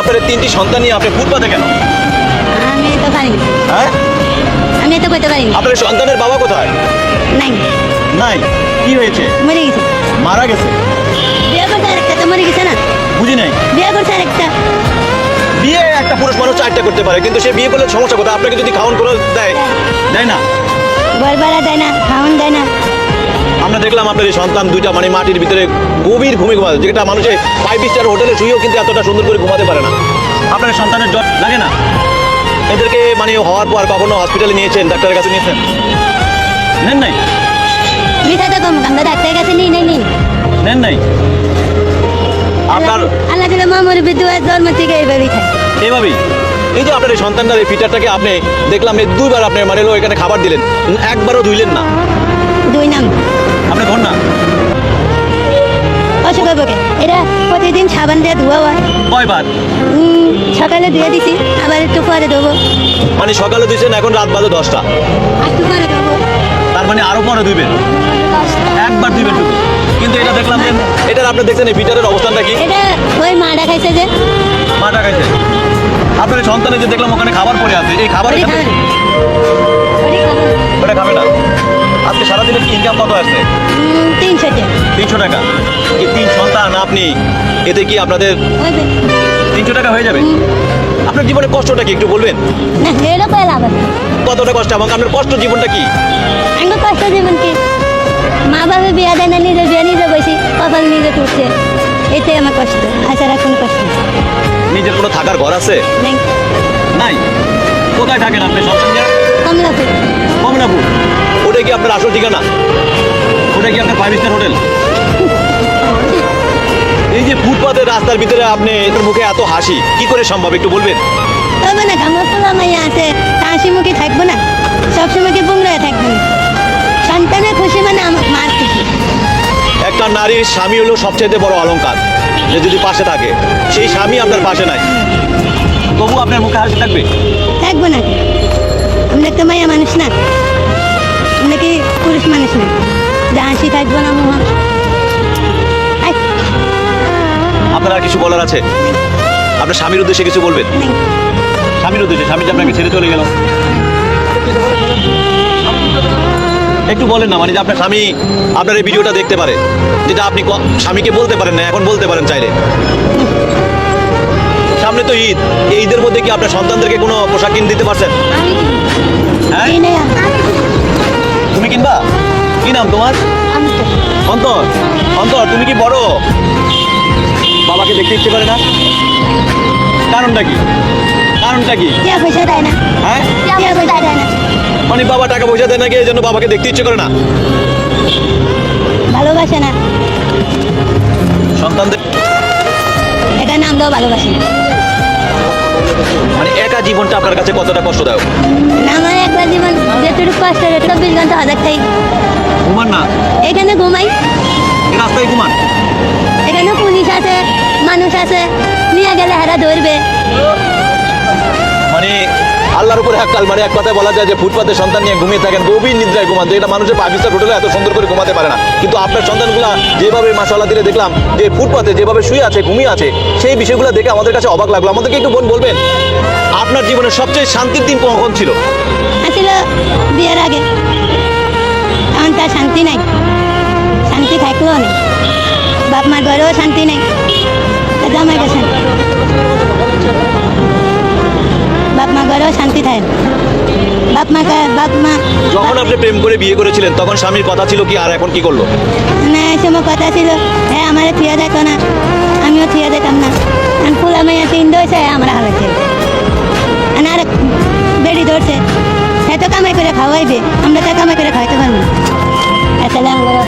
আপনার এই তিনটি সন্তান নিয়ে আপনি ফুটপাতে কেন? আমি তো পারি না হ্যাঁ? আমি তো করতে পারি না আপনার সন্তানের বাবা কোথায়? নাই। নাই। কি হয়েছে? মরে গেছে। মারা গেছে? বিয়ে করছে আরেকটা তো মরে গেছে না? বুঝি নাই। বিয়ে করছে আরেকটা বিয়ে একটা পুরুষ মানুষ চারটা করতে পারে কিন্তু সে বিয়ে করলে সমস্যা কোথায়? আপনাকে যদি খাওয়ান করে দেয় দেয় না? ঘর দেয় না খাওয়ান দেয় না। আমরা দেখলাম আপনার এই সন্তান দুইটা মানে মাটির ভিতরে গভীর ঘুমে ঘুমাতে যেটা মানুষে ফাইভ স্টার হোটেলে শুয়েও কিন্তু এতটা সুন্দর করে ঘুমাতে পারে না। আপনার সন্তানের জ্বর লাগে না? এদেরকে মানে হওয়ার পর কখনো হসপিটালে নিয়েছেন ডাক্তারের কাছে নিয়েছেন? নেন নাই? মিঠা কম আমরা ডাক্তারের কাছে নিই নেই নেন নাই? আপনার আল্লাহ দিলে মামুর বিদ্যুৎ জন্ম থেকে এইভাবেই থাকে। এইভাবেই এই যে আপনার এই সন্তানটার এই ফিটারটাকে আপনি দেখলাম এই দুইবার আপনি মানে এখানে খাবার দিলেন একবারও ধুইলেন না। দুই নাম। আপনি ধর না? অসুখ হবে এটা প্রতিদিন সাবান দিয়ে ধোয়া হয়। কয়বার সকালে ধুয়ে দিছি আবার একটু পরে দেবো মানে সকালে ধুইছেন এখন রাত বাজে দশটা। একটু পরে দেবো তার মানে আরও পরে ধুইবেন? একবার ধুইবেন টুকু কিন্তু এটা দেখলাম যে এটার আপনি দেখছেন এই ফিটারের অবস্থানটা কি? এটা ওই মাটা খাইছে যে। মাটা খাইছে আপনার সন্তানের যে দেখলাম ওখানে খাবার পড়ে আছে এই খাবার। ওটি খাবে না। আজকে সারাদিনের ইনকাম কত আসছে? তিনশো টাকা। তিনশো টাকা? এই তিন সন্তান আপনি? এতে কি আপনাদের তিনশো টাকা হয়ে যাবে? আপনার জীবনের কষ্টটা কি একটু বলবেন? কতটা কষ্ট এবং আপনার কষ্ট জীবনটা কি? কষ্ট জীবন কি মা বাবা বিয়া দেয় না নিজে বিয়ে নিজে বসি কপাল নিজে করছে। এটাই আমার কষ্ট আছাড়া কোনো কষ্ট নিজের কোনো থাকার ঘর আছে? নেই। কোথায় থাকেন আপনি? সন্তান নিয়ে কমলাপুর। কমলাপুর? ওটা কি আপনার আসল ঠিকানা? ওটা কি আপনার ফাইভ স্টার হোটেল এই যে ফুটপাতের রাস্তার ভিতরে আপনি মুখে এত হাসি কি করে সম্ভব? একটু বলবেন। তবে না আমার পোলা মাইয়া আছে হাসি মুখে থাকব না। সবসময় কি বুংরায় থাকব না? সন্তানের খুশি মানে আমার মার খুশি। একটা নারীর স্বামী হলো সবচেয়ে বড় অলংকার। যে যদি পাশে থাকে সেই স্বামী আপনার পাশে নাই। তবু আপনার মুখে হাসি থাকবে? থাকব না। তো মাইয়া মানুষ না। আমরা কি পুরুষ মানুষ না? যা হাসি থাকব না মোহ আই, আপনার আর কিছু বলার আছে? আপনার স্বামীর উদ্দেশ্যে কিছু বলবেন? স্বামীর উদ্দেশ্যে স্বামী আপনাকে ছেড়ে চলে গেল। একটু বলেন না মানে যে আপনার স্বামী আপনার এই ভিডিওটা দেখতে পারে যেটা আপনি স্বামীকে বলতে পারেন না এখন বলতে পারেন চাইলে। সামনে তো ঈদ এই ঈদের মধ্যে কি আপনার সন্তানদেরকে কোনো পোশাক কিনে দিতে পারছেন? হ্যাঁ। তুমি কিনবা? কি নাম তোমার? অন্তর। অন্তর। তুমি কি বড়? বাবাকে দেখতে ইচ্ছে করে না? কারণটা কি? কারণটা কি? না। হ্যাঁ? মানে বাবা টাকা পয়সা দেয় নাকি এই জন্য বাবাকে দেখতে ইচ্ছে করে না? ভালোবাসে না। সন্তানদের এটা নাম দাও ভালোবাসে না। মানে একা জীবনটা আপনার কাছে কতটা কষ্টদায়ক? আমার একবার জীবন যেটুকু কষ্ট চব্বিশ ঘণ্টা হাজার খাই। ঘুমান না? এখানে ঘুমাই। রাস্তায় ঘুমান? এখানে পুলিশ আছে মানুষ আছে নিয়ে গেলে হারা ধরবে। মানে আল্লাহর উপরে এক কাল মানে এক কথায় বলা যায় যে ফুটপাতে সন্তান নিয়ে ঘুমিয়ে থাকেন, গভীর নিদ্রায় ঘুমান। যেটা মানুষের পাকিস্তান হোটেলে এত সুন্দর করে ঘুমাতে পারে না। কিন্তু আপনার সন্তানগুলা যেভাবে মাসাল্লাহ দিলে দেখলাম, যে ফুটপাতে যেভাবে শুয়ে আছে, ঘুমিয়ে আছে, সেই বিষয়গুলো দেখে আমাদের কাছে অবাক লাগল। আমাদেরকে একটু বোন বলবেন, আপনার জীবনের সবচেয়ে শান্তির দিন কখন ছিল? আসলে বিয়ের আগে। এখন তার শান্তি নাই। শান্তি থাকলেও নেই। বাপ মার ঘরেও শান্তি নেই। শান্তি কা- বাপ মা। যখন আপনি প্রেম করে বিয়ে করেছিলেন তখন স্বামীর কথা ছিল কি আর এখন কি করল? না এই সময় কথা ছিল হ্যাঁ আমার থিয়া দেখো না আমিও থিয়া দেখতাম না। আমি ফুলা মাইয়া তিন দইছে আমার হয়েছে আর বেড়ি ধরছে এত তো কামাই করে খাওয়াইবে আমরা তো কামাই করে খাওয়াইতে পারব না। আমরা